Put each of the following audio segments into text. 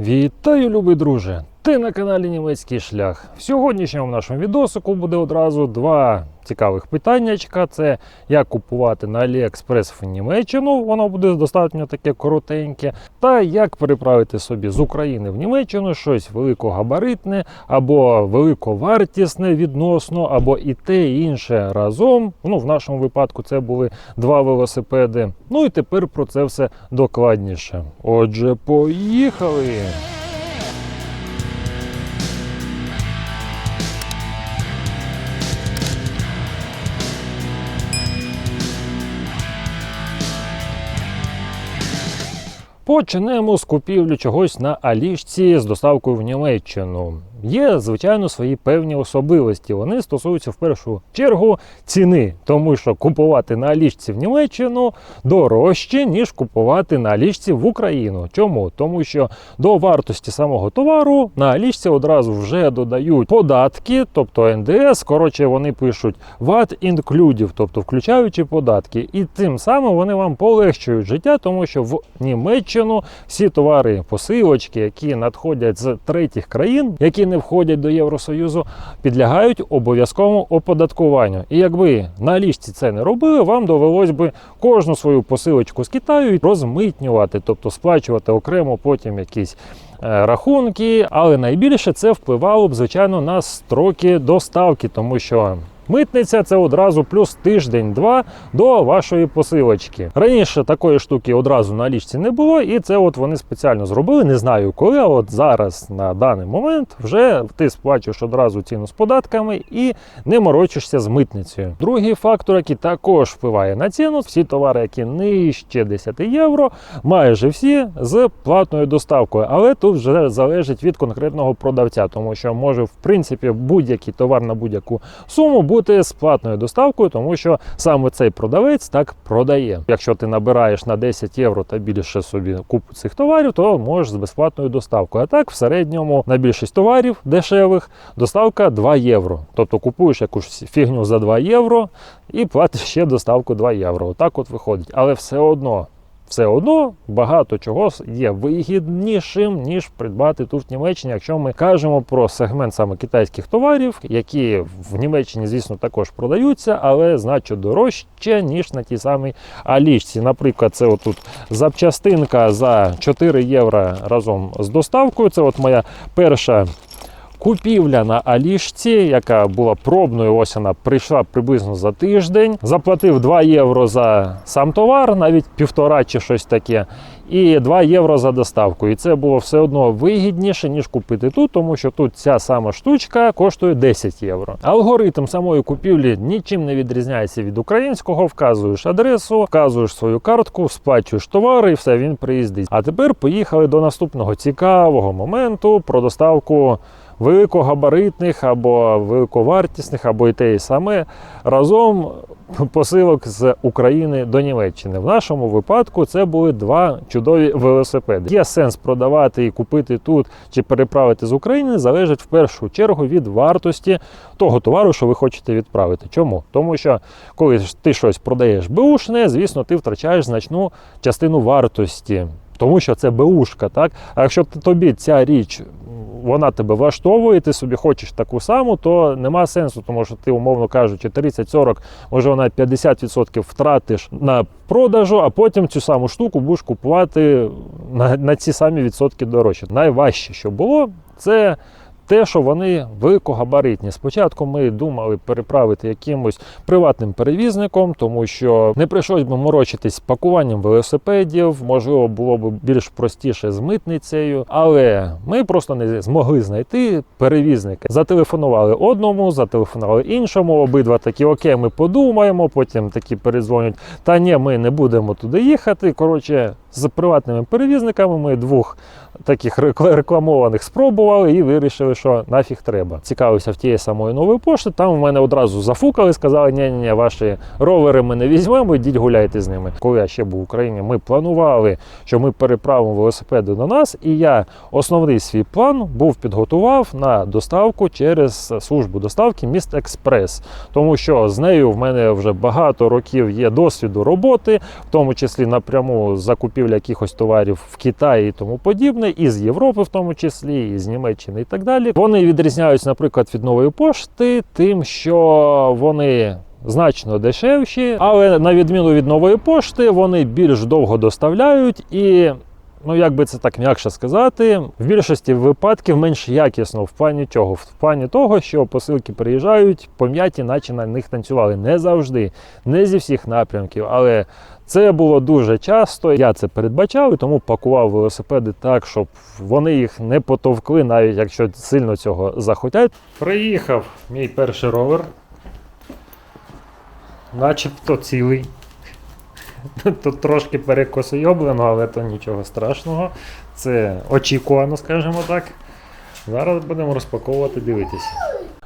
Вітаю, любий друже! Ти на каналі Німецький шлях. В сьогоднішньому нашому відосику буде одразу два цікавих питаннячка. Це як купувати на AliExpress в Німеччину, воно буде достатньо таке коротеньке. Та як переправити собі з України в Німеччину щось великогабаритне або великовартісне відносно, або і те, і інше разом. Ну, в нашому випадку це були два велосипеди. Ну і тепер про це все докладніше. Отже, поїхали! Почнемо з купівлі чогось на Алішці з доставкою в Німеччину. Є, звичайно, свої певні особливості. Вони стосуються в першу чергу ціни, тому що купувати на Алішці в Німеччину дорожче, ніж купувати на Алішці в Україну. Чому? Тому що до вартості самого товару на Алішці одразу вже додають податки, тобто НДС. Коротше, вони пишуть VAT included, тобто включаючи податки. І тим самим вони вам полегшують життя, тому що в Німеччину всі товари, посилочки, які надходять з третіх країн, які не входять до Євросоюзу, підлягають обов'язковому оподаткуванню. І якби на ліжці це не робили, вам довелось би кожну свою посилочку з Китаю розмитнювати, тобто сплачувати окремо потім якісь. е, Рахунки, але найбільше це впливало б, звичайно, на строки доставки, тому що митниця це одразу плюс тиждень-два до вашої посилочки. Раніше такої штуки одразу на лічці не було, і це от вони спеціально зробили. Не знаю коли, а от зараз на даний момент вже ти сплачуєш одразу ціну з податками і не морочишся з митницею. Другий фактор, який також впливає на ціну, всі товари, які нижче 10 євро, майже всі з платною доставкою. Але тут вже залежить від конкретного продавця, тому що може в принципі будь-який товар на будь-яку суму бути з платною доставкою, тому що саме цей продавець так продає. Якщо ти набираєш на 10 євро та більше собі купу цих товарів, то можеш з безплатною доставкою. А так в середньому на більшість товарів дешевих доставка 2 євро. Тобто купуєш якусь фігню за 2 євро і платиш ще доставку 2 євро. Отак от виходить. Але все одно. Все одно багато чого є вигіднішим ніж придбати тут в Німеччині, якщо ми кажемо про сегмент саме китайських товарів, які в Німеччині, звісно, також продаються, але значно дорожче ніж на тій самій Алічці. Наприклад, це отут запчастинка за 4 євро разом з доставкою. Це от моя перша Купівля на Алішці, яка була пробною, ось вона прийшла приблизно за тиждень. Заплатив 2 євро за сам товар, навіть півтора чи щось таке, і 2 євро за доставку. І це було все одно вигідніше, ніж купити тут, тому що тут ця сама штучка коштує 10 євро. Алгоритм самої купівлі нічим не відрізняється від українського. Вказуєш адресу, вказуєш свою картку, сплачуєш товари і все, він приїздить. А тепер поїхали до наступного цікавого моменту про доставку великогабаритних або великовартісних, або і те і саме разом посилок з України до Німеччини. В нашому випадку це були два чудові велосипеди. Є сенс продавати і купити тут чи переправити з України, залежить в першу чергу від вартості того товару, що ви хочете відправити. Чому? Тому що коли ти щось продаєш беушне, звісно, ти втрачаєш значну частину вартості. Тому що це беушка, так? А якщо тобі ця річ вона тебе влаштовує, ти собі хочеш таку саму, то нема сенсу, тому що ти, умовно кажучи, 30-40, може вона 50% втратиш на продажу, а потім цю саму штуку будеш купувати на, на ці самі відсотки дорожче. Найважче, що було, це. Те, що вони великогабаритні. Спочатку ми думали переправити якимось приватним перевізником, тому що не прийшлось би морочитись пакуванням велосипедів, можливо, було б більш простіше з митницею, але ми просто не змогли знайти перевізника. Зателефонували одному, зателефонували іншому. Обидва такі окей, ми подумаємо. Потім такі передзвонять. Та ні, ми не будемо туди їхати. Коротше, з приватними перевізниками ми двох таких рекламованих спробували і вирішили, що нафіг треба. Цікавився в тієї самої нової пошти. Там в мене одразу зафукали, сказали, ні, ні, ні, ваші ровери ми не візьмемо, йдіть гуляйте з ними. Коли я ще був в Україні, ми планували, що ми переправимо велосипеди до нас, і я основний свій план був підготував на доставку через службу доставки Міст Експрес, тому що з нею в мене вже багато років є досвіду роботи, в тому числі напряму закупівлі закупівля якихось товарів в Китаї і тому подібне, і з Європи, в тому числі, і з Німеччини і так далі. Вони відрізняються, наприклад, від нової пошти, тим, що вони. Значно дешевші, але на відміну від нової пошти, вони більш довго доставляють і ну як би це так м'якше сказати, в більшості випадків менш якісно в плані чого? В плані того, що посилки приїжджають пом'яті, наче на них танцювали. Не завжди, не зі всіх напрямків, але це було дуже часто. Я це передбачав і тому пакував велосипеди так, щоб вони їх не потовкли, навіть якщо сильно цього захотять. Приїхав мій перший ровер. Начебто цілий. Тут трошки перекосойоблено, але то нічого страшного. Це очікувано, скажімо так. Зараз будемо розпаковувати, дивитися.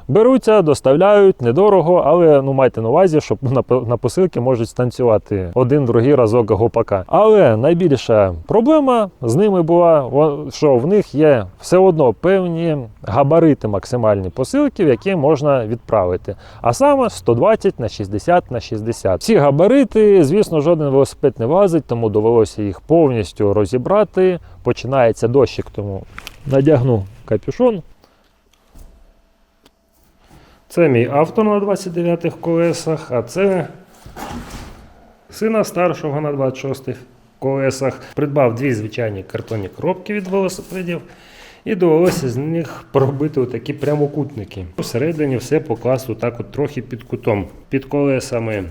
Беруться, доставляють недорого, але ну майте на увазі, щоб на, на посилки можуть станцювати один другий разок гопака. Але найбільша проблема з ними була, що в них є все одно певні габарити максимальні посилки, в які можна відправити. А саме 120 на 60 на 60. Ці габарити, звісно, жоден велосипед не влазить, тому довелося їх повністю розібрати. Починається дощик, тому надягну капюшон. Це мій автор на 29-х колесах, а це сина старшого на 26-х колесах. Придбав дві звичайні картонні коробки від велосипедів. І довелося з них пробити такі прямокутники. Всередині все покласти так от трохи під кутом. Під колесами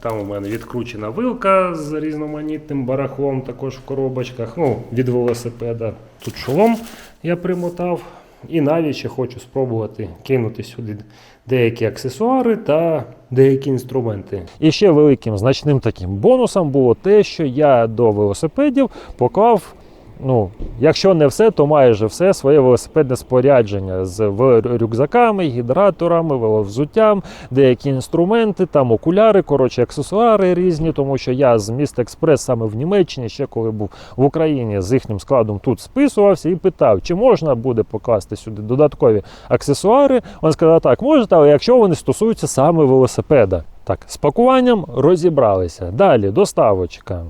там у мене відкручена вилка з різноманітним барахлом, також в коробочках. Ну, від велосипеда. Тут шолом я примотав. І навіть ще хочу спробувати кинути сюди деякі аксесуари та деякі інструменти. І ще великим значним таким бонусом було те, що я до велосипедів поклав. Ну, якщо не все, то майже все своє велосипедне спорядження з рюкзаками, гідраторами, веловзуттям, деякі інструменти, там окуляри, коротше, аксесуари різні, тому що я з міст Експрес саме в Німеччині, ще коли був в Україні з їхнім складом тут списувався і питав, чи можна буде покласти сюди додаткові аксесуари. Він сказав, так, можете, але якщо вони стосуються саме велосипеда. Так, з пакуванням розібралися. Далі доставочка.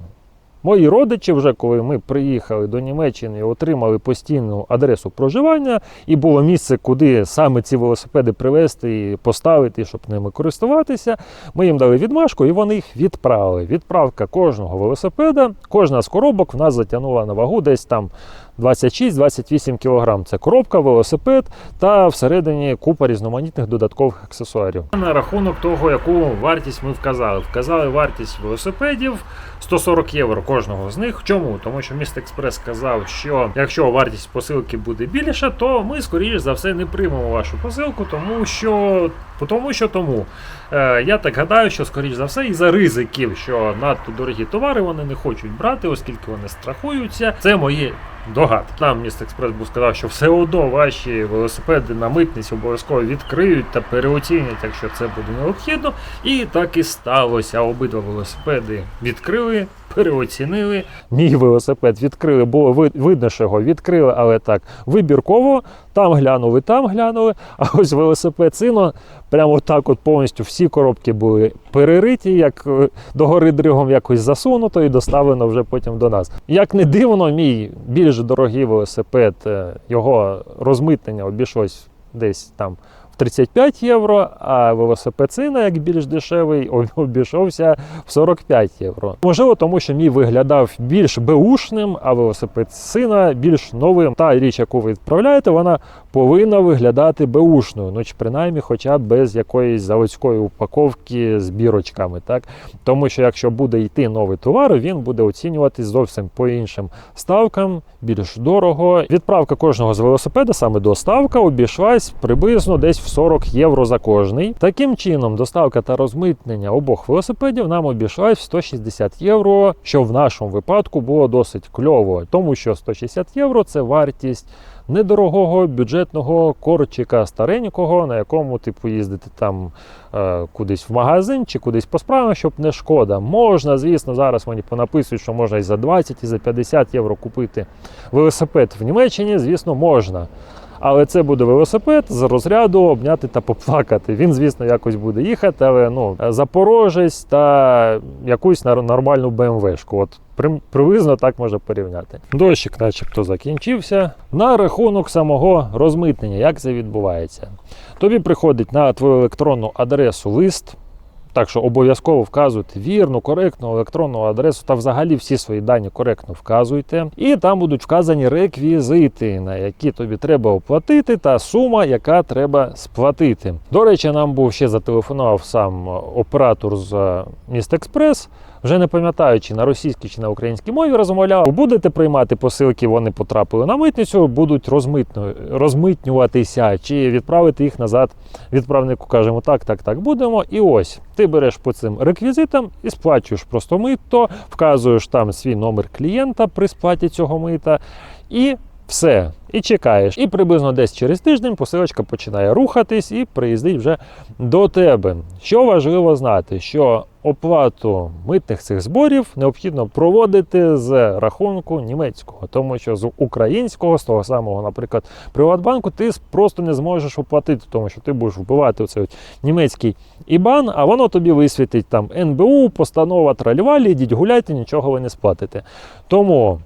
Мої родичі, вже коли ми приїхали до Німеччини отримали постійну адресу проживання, і було місце, куди саме ці велосипеди привезти і поставити, щоб ними користуватися. Ми їм дали відмашку і вони їх відправили. Відправка кожного велосипеда, кожна з коробок в нас затягнула на вагу десь там 26-28 кг. Це коробка, велосипед та всередині купа різноманітних додаткових аксесуарів. На рахунок того, яку вартість ми вказали. Вказали вартість велосипедів 140 євро кожного з них. Чому? Тому що Міст Експрес сказав, що якщо вартість посилки буде більша, то ми, скоріш за все, не приймемо вашу посилку, тому що тому. Що тому. Е, я так гадаю, що скоріш за все, і за ризиків, що надто дорогі товари вони не хочуть брати, оскільки вони страхуються. Це мої догадки. Нам міст Експрес був сказав, що все одно ваші велосипеди на митниці обов'язково відкриють та переоцінять, якщо це буде необхідно. І так і сталося. Обидва велосипеди відкрили, переоцінили. Мій велосипед відкрили, було видно, що його відкрили, але так вибірково. Там глянули, там глянули. А ось велосипед сино прямо так, от повністю всі коробки були перериті, як е, догори дригом якось засунуто і доставлено вже потім до нас. Як не дивно, мій більш дорогий велосипед, е, його розмитнення обійшлось десь там. В 35 євро, а велосипед сина, як більш дешевий, обійшовся в 45 євро. Можливо, тому що мій виглядав більш беушним, а велосипед сина більш новим. Та річ, яку ви відправляєте, вона повинна виглядати беушною, ну чи принаймні, хоча б без якоїсь заводської упаковки з бірочками. Так? Тому що якщо буде йти новий товар, він буде оцінюватись зовсім по іншим ставкам, більш дорого. Відправка кожного з велосипеда, саме доставка, обійшлась приблизно десь в 40 євро за кожний. Таким чином, доставка та розмитнення обох велосипедів нам обійшлась в 160 євро, що в нашому випадку було досить кльово, тому що 160 євро це вартість недорогого бюджетного корчика старенького, на якому типу їздити там е, кудись в магазин чи кудись по справам, щоб не шкода. Можна, звісно, зараз мені понаписують, що можна і за 20, і за 50 євро купити велосипед в Німеччині, звісно, можна. Але це буде велосипед з розряду обняти та поплакати. Він, звісно, якось буде їхати, але ну запорожець та якусь нормальну БМВшку. От при- приблизно так можна порівняти. Дощик, начебто, закінчився. На рахунок самого розмитнення, як це відбувається? Тобі приходить на твою електронну адресу лист. Так що обов'язково вказуйте вірну, коректну електронну адресу та взагалі всі свої дані коректно вказуйте. І там будуть вказані реквізити, на які тобі треба оплатити, та сума, яка треба сплатити. До речі, нам був ще зателефонував сам оператор з е, Міст Експрес. Вже не пам'ятаю, чи на російській, чи на українській мові розмовляв. Будете приймати посилки, вони потрапили на митницю, будуть розмитну, розмитнюватися, чи відправити їх назад. Відправнику кажемо так, так, так будемо. І ось ти береш по цим реквізитам і сплачуєш просто мито, вказуєш там свій номер клієнта при сплаті цього мита. І все. І чекаєш. І приблизно десь через тиждень посилочка починає рухатись і приїздить вже до тебе. Що важливо знати, що оплату митних цих зборів необхідно проводити з рахунку німецького, тому що з українського, з того самого, наприклад, Приватбанку, ти просто не зможеш оплатити, тому що ти будеш вбивати оцей німецький ІБАН, а воно тобі висвітить там НБУ, постанова тралівалі, йдіть гуляйте, нічого ви не сплатите. Тому.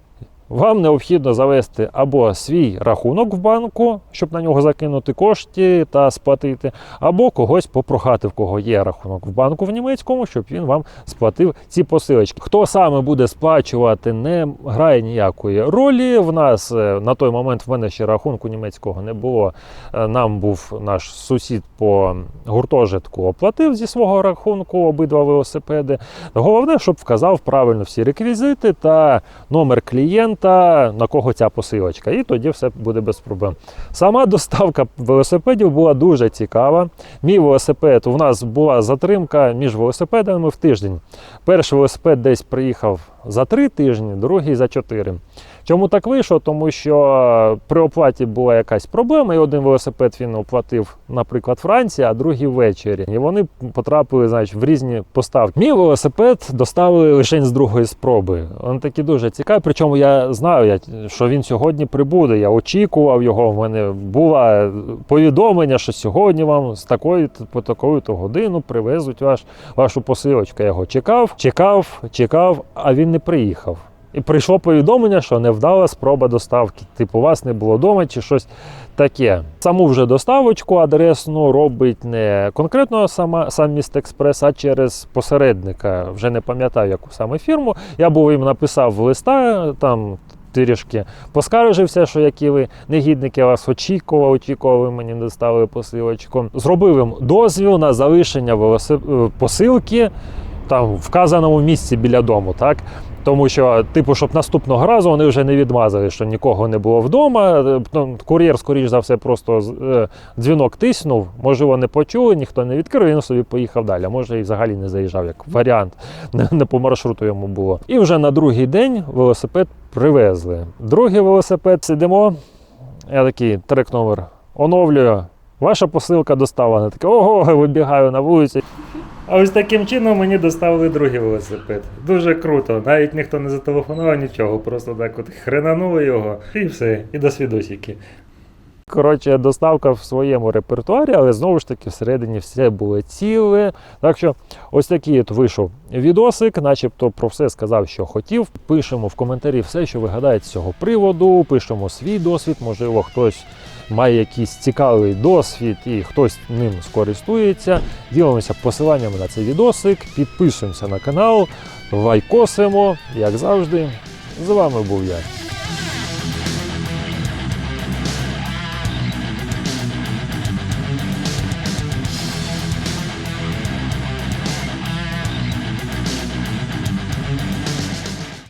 Вам необхідно завести або свій рахунок в банку, щоб на нього закинути кошти та сплатити, або когось попрохати, в кого є рахунок в банку в німецькому, щоб він вам сплатив ці посилочки. Хто саме буде сплачувати, не грає ніякої ролі. В нас е, на той момент в мене ще рахунку німецького не було. Е, Нам був наш сусід по гуртожитку, оплатив зі свого рахунку обидва велосипеди. Головне, щоб вказав правильно всі реквізити та номер клієнта, на кого ця посилочка. І тоді все буде без проблем. Сама доставка велосипедів була дуже цікава. Мій велосипед, у нас була затримка між велосипедами в тиждень. Перший велосипед десь приїхав за три тижні, другий за чотири. Чому так вийшло? Тому що при оплаті була якась проблема, і один велосипед він оплатив, наприклад, Франція, а другий ввечері. І вони потрапили значить, в різні поставки. Мій велосипед доставили лише з другої спроби. Він такий дуже цікавий. Причому я знаю, що він сьогодні прибуде. Я очікував його. В мене було повідомлення, що сьогодні вам з такої по такою то годину привезуть ваш, вашу посилочку. Я його чекав, чекав, чекав, а він не приїхав. І прийшло повідомлення, що невдала спроба доставки. Типу, вас не було вдома чи щось таке. Саму вже доставочку адресну робить не конкретно сама сам міст Експрес, а через посередника. Вже не пам'ятаю, яку саме фірму. Я був їм написав листа там. Трішки поскаржився, що які ви негідники, вас очікував, очікував, ви мені доставили посилочку. Зробив їм дозвіл на залишення велосип- е, посилки там в вказаному місці біля дому, так? Тому що, типу, щоб наступного разу вони вже не відмазали, що нікого не було вдома. Ну, Кур'єр, скоріш за все, просто е, дзвінок тиснув, можливо, не почули, ніхто не відкрив, він собі поїхав далі. Може і взагалі не заїжджав як варіант, не, по маршруту йому було. І вже на другий день велосипед привезли. Другий велосипед сидимо. Я такий трек номер оновлюю. Ваша посилка доставлена. Таке, ого, вибігаю на вулицю. А ось таким чином мені доставили другий велосипед. Дуже круто. Навіть ніхто не зателефонував нічого, просто так от хренанули його і все, і до свідосики. Коротше, доставка в своєму репертуарі, але знову ж таки всередині все було ціле. Так що ось такий от вийшов відосик, начебто про все сказав, що хотів. Пишемо в коментарі все, що ви гадаєте з цього приводу, пишемо свій досвід, можливо, хтось має якийсь цікавий досвід і хтось ним скористується. Ділимося посиланнями на цей відосик, підписуємося на канал, лайкосимо, як завжди. З вами був я.